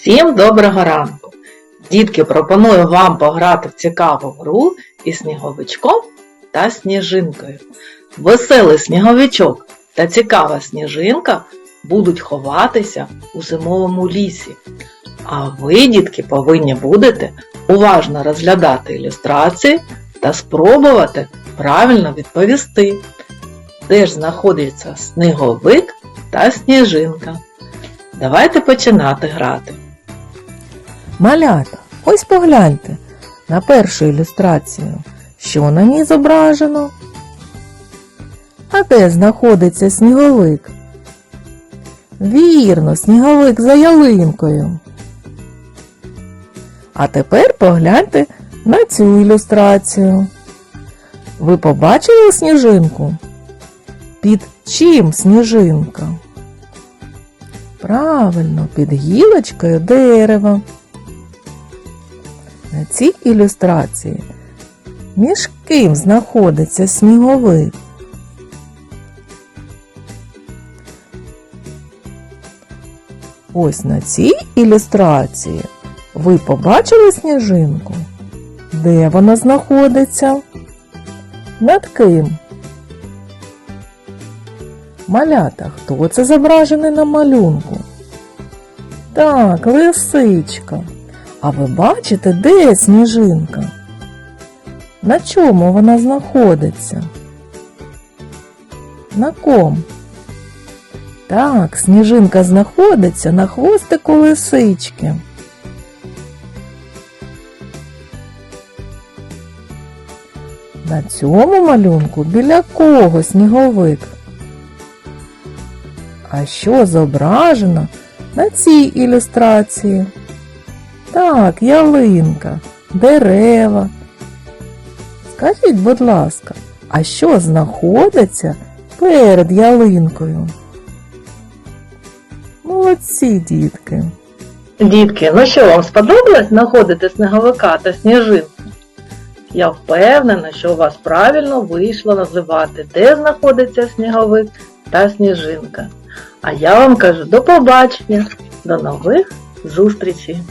Всім доброго ранку! Дітки, пропоную вам пограти в цікаву гру із сніговичком та сніжинкою. Веселий сніговичок та цікава сніжинка будуть ховатися у зимовому лісі. А ви, дітки, повинні будете уважно розглядати ілюстрації та спробувати правильно відповісти, де ж знаходиться сніговик та сніжинка. Давайте починати грати. Малята, ось погляньте на першу ілюстрацію. Що на ній зображено? А де знаходиться сніговик? Вірно, сніговик за ялинкою. А тепер погляньте на цю ілюстрацію. Ви побачили сніжинку? Під чим сніжинка? Правильно, під гілочкою дерева. На цій ілюстрації між ким знаходиться сніговик? Ось на цій ілюстрації ви побачили сніжинку? Де вона знаходиться? Над ким? Малята, хто це зображений на малюнку? Так, лисичка. А ви бачите, де сніжинка? На чому вона знаходиться? На ком? Так, сніжинка знаходиться на хвостику лисички. На цьому малюнку біля кого сніговик? А що зображено на цій ілюстрації? Так, ялинка, дерева. Скажіть, будь ласка, а що знаходиться перед ялинкою? Молодці, дітки. Дітки, ну що, вам сподобалось знаходити сніговика та сніжинку? Я впевнена, що у вас правильно вийшло називати, де знаходиться сніговик та сніжинка. А я вам кажу до побачення, до нових зустрічей!